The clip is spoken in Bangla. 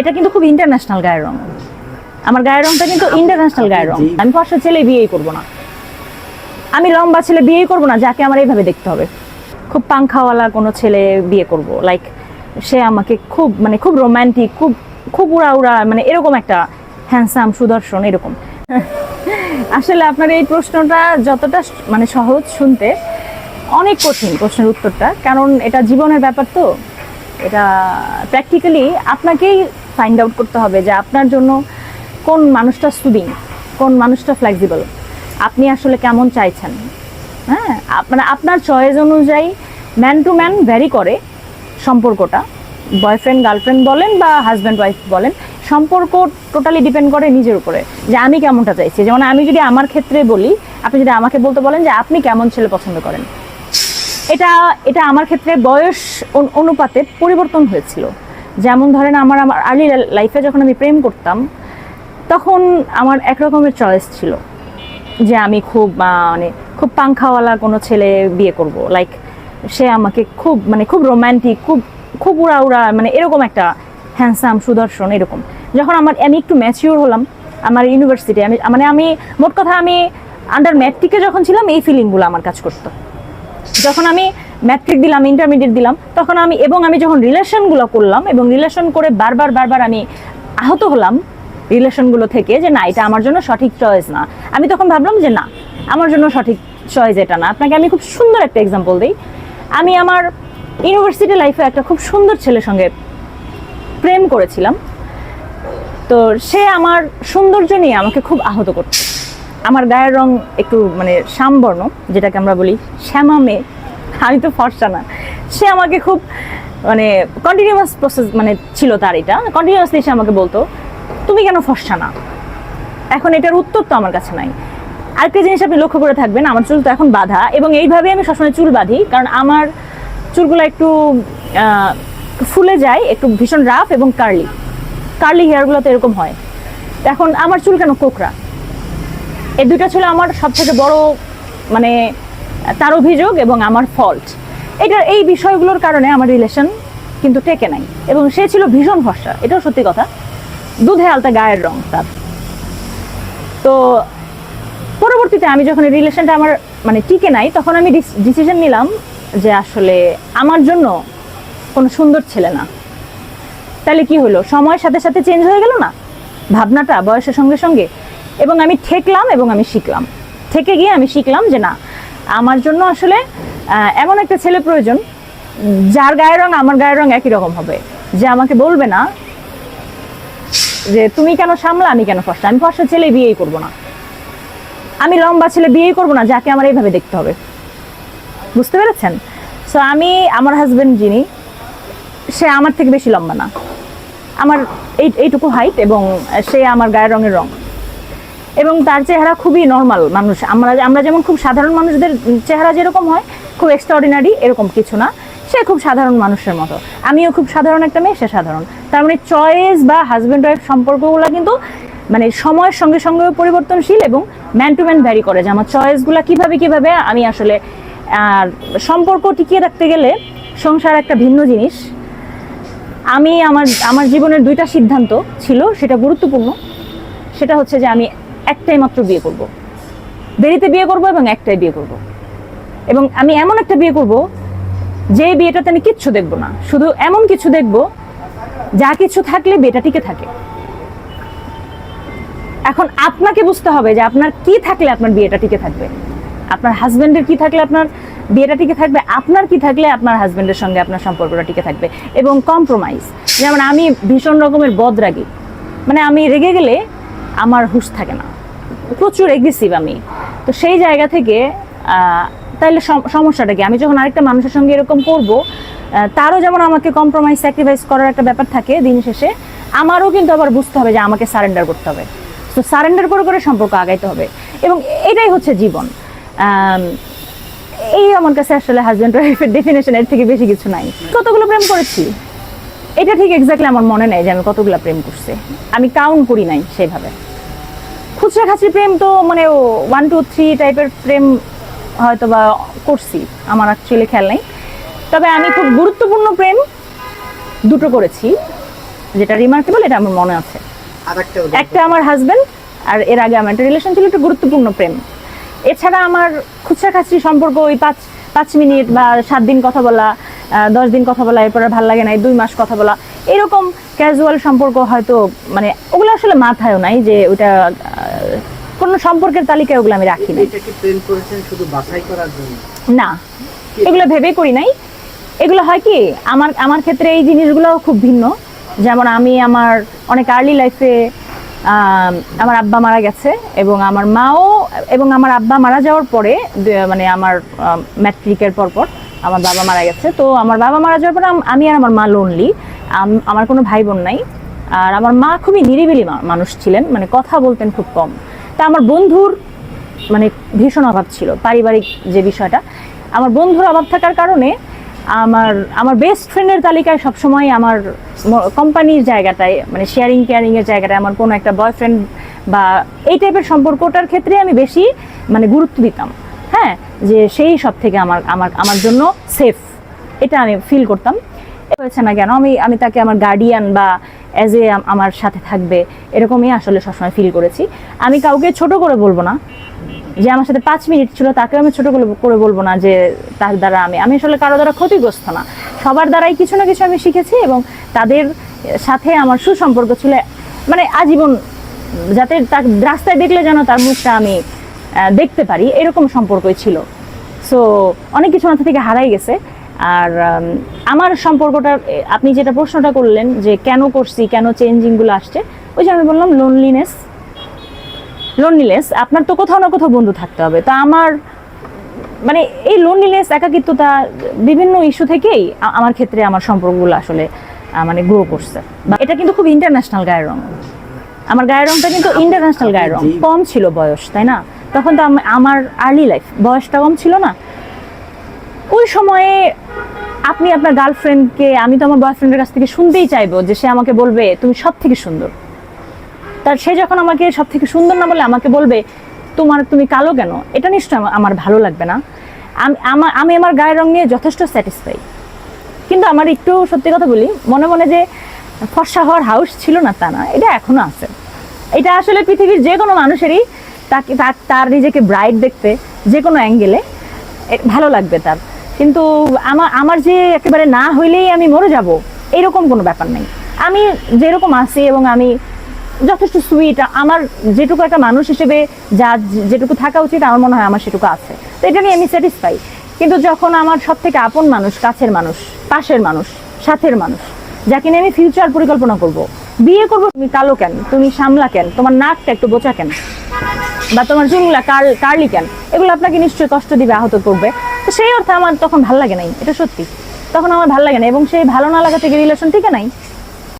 এটা কিন্তু খুব ইন্টারন্যাশনাল গায়ের রং। আমার গায়ের রংটা কিন্তু ইন্টারন্যাশনাল গায়ের রং। আমি ফর্সা ছেলে বিয়েই করব না। আমি লম্বা ছেলে বিয়েই করব না যাকে আমার এইভাবে দেখতে হবে। খুব পাংখাওয়ালা কোনো ছেলে বিয়ে করব। লাইক সে আমাকে খুব মানে খুব রোম্যান্টিক খুব খুব উড়া উড়া মানে এরকম একটা হ্যান্ডসাম সুদর্শন এরকম। আসলে আপনার এই প্রশ্নটা যতটা মানে সহজ শুনতে অনেক কঠিন প্রশ্নের উত্তরটা। কারণ এটা জীবনের ব্যাপার তো। এটা প্র্যাকটিক্যালি আপনাকেই ফাইন্ড আউট করতে হবে যে আপনার জন্য কোন মানুষটা সুদিং কোন মানুষটা ফ্লেক্সিবল আপনি আসলে কেমন চাইছেন? হ্যাঁ মানে আপনার চয়েস অনুযায়ী ম্যান টু ম্যান ভ্যারি করে সম্পর্কটা। বয়ফ্রেন্ড গার্লফ্রেন্ড বলেন বা হাজব্যান্ড ওয়াইফ বলেন, সম্পর্ক টোটালি ডিপেন্ড করে নিজের উপরে যে আমি কেমনটা চাইছি। যেমন আমি যদি আমার ক্ষেত্রে বলি, আপনি যদি আমাকে বলতে বলেন যে আপনি কেমন ছেলে পছন্দ করেন। এটা এটা আমার ক্ষেত্রে বয়স অনু- অনুপাতে পরিবর্তন হয়েছিল। যেমন ধরেন আমার আমার আর্লি লাইফে যখন আমি প্রেম করতাম, তখন আমার এক রকমের চয়েস ছিল যে আমি খুব মানে খুব পাংখাওয়ালা কোনো ছেলে বিয়ে করব। লাইক সে আমাকে খুব মানে খুব রোম্যান্টিক খুব খুব উড়া উড়া মানে এরকম একটা হ্যান্ডসাম সুদর্শন এরকম। যখন আমার, আমি একটু ম্যাচিওর হলাম, আমার ইউনিভার্সিটি আমি মানে আমি, মোট কথা আমি আন্ডার ম্যাট্রিকে যখন ছিলাম, এই ফিলিংগুলো আমার কাজ করতো। যখন আমি ম্যাট্রিক দিলাম ইন্টারমিডিয়েট দিলাম, তখন আমি এবং আমি যখন রিলেশনগুলো করলাম এবং রিলেশন করে বারবার বারবার আমি আহত হলাম রিলেশনগুলো থেকে যে না, এটা আমার জন্য সঠিক চয়েস না। আমি তখন ভাবলাম যে না, আমার জন্য সঠিক চয়েস এটা না। আপনাকে আমি খুব সুন্দর একটা এক্সাম্পল দিই। আমি আমার ইউনিভার্সিটি লাইফে একটা খুব সুন্দর ছেলের সঙ্গে প্রেম করেছিলাম। তো সে আমার সৌন্দর্য নিয়ে আমাকে খুব আহত করতো। আমার গায়ের রং একটু মানে শ্যামবর্ণ যেটাকে আমরা বলি শ্যামা মেয়ে আমি তো ফর্সা না। সে আমাকে খুব মানে কন্টিনিউয়াস প্রসেস মানে ছিল তার এটা। কন্টিনিউয়াসলি সে আমাকে বলতো, তুমি কেন ফর্সা না? এখন এটার উত্তর তো আমার কাছে নাই। আরেকটা জিনিস আপনি লক্ষ্য করে থাকবেন, আমার চুল তো এখন বাঁধা এবং এইভাবে আমি সবসময় চুল বাঁধি, কারণ আমার চুলগুলো একটু ফুলে যায়, একটু ভীষণ রাফ এবং কার্লি কার্লি হেয়ারগুলো তো এরকম হয়। এখন আমার চুল কেন কোকড়া? এই দুইটা ছিল আমার সব থেকে বড় মানে তার অভিযোগ এবং আমার ফল্ট এটা এই বিষয়গুলোর কারণে আমার রিলেশন কিন্তু টেকে নাই। এবং সে ছিল ভীষণ ফর্সা এটাও সত্যি কথা। দুধে আলতা গায়ের রং তার। তো, পরবর্তীতে আমি যখন রিলেশনটা আমার মানে টিকে নাই, তখন আমি ডিসিশন নিলাম যে আসলে আমার জন্য কোনো সুন্দর ছেলে না। তাহলে কি হলো? সময়ের সাথে সাথে চেঞ্জ হয়ে গেল না? ভাবনাটা, বয়সের সঙ্গে সঙ্গে এবং আমি ঠেকলাম এবং আমি শিখলাম। থেকে গিয়ে আমি শিখলাম যে না, আমার জন্য আসলে এমন একটা ছেলে প্রয়োজন, যার গায়ের রং আমার গায়ের রং একই রকম হবে। যে আমাকে বলবে না যে, তুমি কেন সামলা, আমি কেন ফর্সা আমি ফর্সা ছেলে বিয়েই করব না। আমি লম্বা ছেলে বিয়েই করব না, যাকে আমার এইভাবে দেখতে হবে। বুঝতে পেরেছেন? সো আমি, আমার হাজব্যান্ড যিনি, সে আমার থেকে বেশি লম্বা না। আমার এই, এইটুকু হাইট এবং সে আমার গায়ের রঙের রং। এবং তার চেহারা খুবই নর্মাল মানুষ। আমরা আমরা যেমন খুব সাধারণ মানুষদের চেহারা যেরকম হয়, খুব এক্সট্রাঅর্ডিনারি এরকম কিছু না। সে খুব সাধারণ মানুষের মতো। আমিও খুব সাধারণ একটা মেয়ে, সে সাধারণ। তার মানে চয়েস বা হাজব্যান্ড ওয়াইফ সম্পর্কগুলো কিন্তু মানে সময়ের সঙ্গে সঙ্গেও পরিবর্তনশীল এবং ম্যান টু ম্যান ভ্যারি করে যে আমার চয়েসগুলো কীভাবে কীভাবে আমি আসলে, আর সম্পর্ক টিকিয়ে রাখতে গেলে সংসার একটা ভিন্ন জিনিস। আমি আমার আমার জীবনের দুইটা সিদ্ধান্ত ছিল, সেটা গুরুত্বপূর্ণ। সেটা হচ্ছে যে আমি একটাই মাত্র বিয়ে করব। দেরিতে বিয়ে করব এবং একটাই বিয়ে করব। এবং আমি এমন একটা বিয়ে করব, যে বিয়েটাতে আমি কিচ্ছু দেখব না। শুধু এমন কিছু দেখব, যা কিছু থাকলে বিয়েটা টিকে থাকে। এখন আপনাকে বুঝতে হবে যে আপনার কি থাকলে আপনার বিয়েটা টিকে থাকবে। আপনার হাজবেন্ডের কি থাকলে আপনার বিয়েটা টিকে থাকবে? আপনার কি থাকলে আপনার হাজবেন্ডের সঙ্গে আপনার সম্পর্কটা টিকে থাকবে? এবং কম্প্রোমাইজ যেমন আমি ভীষণ রকমের বদরাগী। মানে আমি রেগে গেলে আমার হুঁশ থাকে না। প্রচুর এগ্রেসিভ আমি। তো সেই জায়গা থেকে তাহলে সম- সমস্যাটা কি? আমি যখন আরেকটা মানুষের সঙ্গে এরকম করব তারও যেমন আমাকে কম্প্রোমাইজ স্যাক্রিফাইস করার একটা ব্যাপার থাকে দিন শেষে, আমারও কিন্তু আবার বুঝতে হবে যে আমাকে সারেন্ডার করতে হবে। তো সারেন্ডার করে করে সম্পর্ক আগাইতে হবে। এবং এটাই হচ্ছে জীবন। এই আমার কাছে আসলে হাজব্যান্ড ওয়াইফের ডেফিনেশন এর থেকে বেশি কিছু নাই। কতগুলো প্রেম করেছি? এটা ঠিক এক্স্যাক্টলি আমার মনে নেই যে আমি কতগুলো প্রেম করছি। আমি কাউন্ট করি নাই সেইভাবে খুচরা খাচরি প্রেম তো মানে ওয়ান টু থ্রি টাইপের প্রেম হয়তো বা করছি আমার অ্যাকচুয়ালি খেয়াল নেই। তবে আমি খুব গুরুত্বপূর্ণ প্রেম দুটো করেছি যেটা রিমার্কেবল এটা আমার মনে আছে। একটা আমার হাজবেন্ড আর এর আগে আমার একটা রিলেশন ছিল একটা গুরুত্বপূর্ণ প্রেম। এছাড়া আমার খুচরা খাচরি সম্পর্ক ওই পাঁচ পাঁচ মিনিট বা সাত দিন কথা বলা দশ দিন কথা বলা এরপর আর ভালো লাগে না দুই মাস কথা বলা এরকম ক্যাজুয়াল সম্পর্ক হয়তো মানে ওগুলো আসলে মাথায়ও নাই যে ওটা আহ, কোনো সম্পর্কের তালিকায় ওগুলো আমি রাখি জন্য? না এগুলো ভেবে করি নাই। এগুলো হয় কি আমার আমার ক্ষেত্রে এই জিনিসগুলো খুব ভিন্ন। যেমন আমি আমার অনেক আর্লি লাইফে আমার আব্বা মারা গেছে এবং আমার মাও এবং আমার আব্বা মারা যাওয়ার পরে মানে আমার ম্যাট্রিকের পর পর আমার বাবা মারা গেছে। তো আমার বাবা মারা যাওয়ার পরে আমি আর আমার মা লোনলি আমার কোনো ভাই বোন নাই। আর আমার মা খুবই নিরিবিলি মানুষ ছিলেন মানে কথা বলতেন খুব কম। তা আমার বন্ধুর মানে ভীষণ অভাব ছিল, পারিবারিক যে বিষয়টা। আমার বন্ধুর অভাব থাকার কারণে আমার আমার বেস্ট ফ্রেন্ডের তালিকায় সবসময় আমার কোম্পানির জায়গাটায় মানে শেয়ারিং কেয়ারিংয়ের জায়গাটায় আমার কোনো একটা বয়ফ্রেন্ড বা এই টাইপের সম্পর্কটার ক্ষেত্রে আমি বেশি মানে গুরুত্ব দিতাম। হ্যাঁ যে সেই সব থেকে আমার আমার আমার জন্য সেফ এটা আমি ফিল করতাম। হয়েছে না কেন? আমি আমি তাকে আমার গার্ডিয়ান বা অ্যাজ এ আমার সাথে থাকবে এরকমই আসলে সবসময় ফিল করেছি। আমি কাউকে ছোট করে বলব না। যে আমার সাথে পাঁচ মিনিট ছিল তাকে আমি ছোট করে বলব না যে তার দ্বারা আমি আমি আসলে কারও দ্বারা ক্ষতিগ্রস্ত না। সবার দ্বারাই কিছু না কিছু আমি শিখেছি এবং তাদের সাথে আমার সুসম্পর্ক ছিল মানে আজীবন যাতে তার রাস্তায় দেখলে যেন তার মুখটা আমি দেখতে পারি, এরকম সম্পর্কই ছিল। সো অনেক কিছু মাথা থেকে হারাই গেছে। আর আমার সম্পর্কটা আপনি যেটা প্রশ্নটা করলেন যে কেন করছি কেন চেঞ্জিংগুলো আসছে ওই যে আমি বললাম লোনলিনেস লোনলিনেস আপনার তো কোথাও না কোথাও বন্ধু থাকতে হবে। তো আমার মানে এই লোনলিনেস একাকিত্বতা বিভিন্ন ইস্যু থেকেই আমার ক্ষেত্রে আমার সম্পর্কগুলো আসলে মানে গ্রো করছে। বা এটা কিন্তু খুব ইন্টারন্যাশনাল গায়ের রং। আমার গায়ের রংটা কিন্তু ইন্টারন্যাশনাল গায়ের রং। কম ছিল বয়স তাই না? তখন তো আমার আর্লি লাইফ বয়সটা কম ছিল না। ওই সময়ে আপনি আপনার গার্লফ্রেন্ডকে, আমি তো আমার বয়ফ্রেন্ডের কাছ থেকে শুনতেই চাইব যে সে আমাকে বলবে, তুমি সব থেকে সুন্দর। তার সে যখন আমাকে সব থেকে সুন্দর না বলে আমাকে বলবে, তোমার, তুমি কালো কেন? এটা নিশ্চয় আমার ভালো লাগবে না। আমি আমার আমি আমার গায়ের রং নিয়ে যথেষ্ট স্যাটিসফাই কিন্তু আমার একটু সত্যি কথা বলি, মনে মনে যে ফর্সা হওয়ার হাউস ছিল না তা না, এটা এখনও আছে। এটা আসলে পৃথিবীর যে কোনো মানুষেরই তাকে, তার নিজেকে ব্রাইট দেখতে যে কোনো অ্যাঙ্গেলে ভালো লাগবে তার। কিন্তু আমার আমার যে একেবারে না হইলেই আমি মরে যাব, এরকম কোনো ব্যাপার নেই। আমি যেরকম আছি এবং আমি যথেষ্ট সুইট আমার যেটুকু একটা মানুষ হিসেবে যা যেটুকু থাকা উচিত, আমার মনে হয় আমার সেটুকু আছে। তো এটা নিয়ে আমি স্যাটিসফাই কিন্তু যখন আমার সব থেকে আপন মানুষ, কাছের মানুষ, পাশের মানুষ, সাথের মানুষ, যাকে নিয়ে আমি ফিউচার পরিকল্পনা করব, বিয়ে করব তুমি কালো কেন? তুমি সামলা কেন? তোমার নাকটা একটু বোচা কেন? বা তোমার চুলগুলা কার কার্লি কেন? এগুলো আপনাকে নিশ্চয়ই কষ্ট দিবে, আহত করবে। তো সেই অর্থে আমার তখন ভালো লাগে নাই, এটা সত্যি। তখন আমার ভালো লাগে না এবং সেই ভালো না লাগা থেকে রিলেশন থেকে নাই।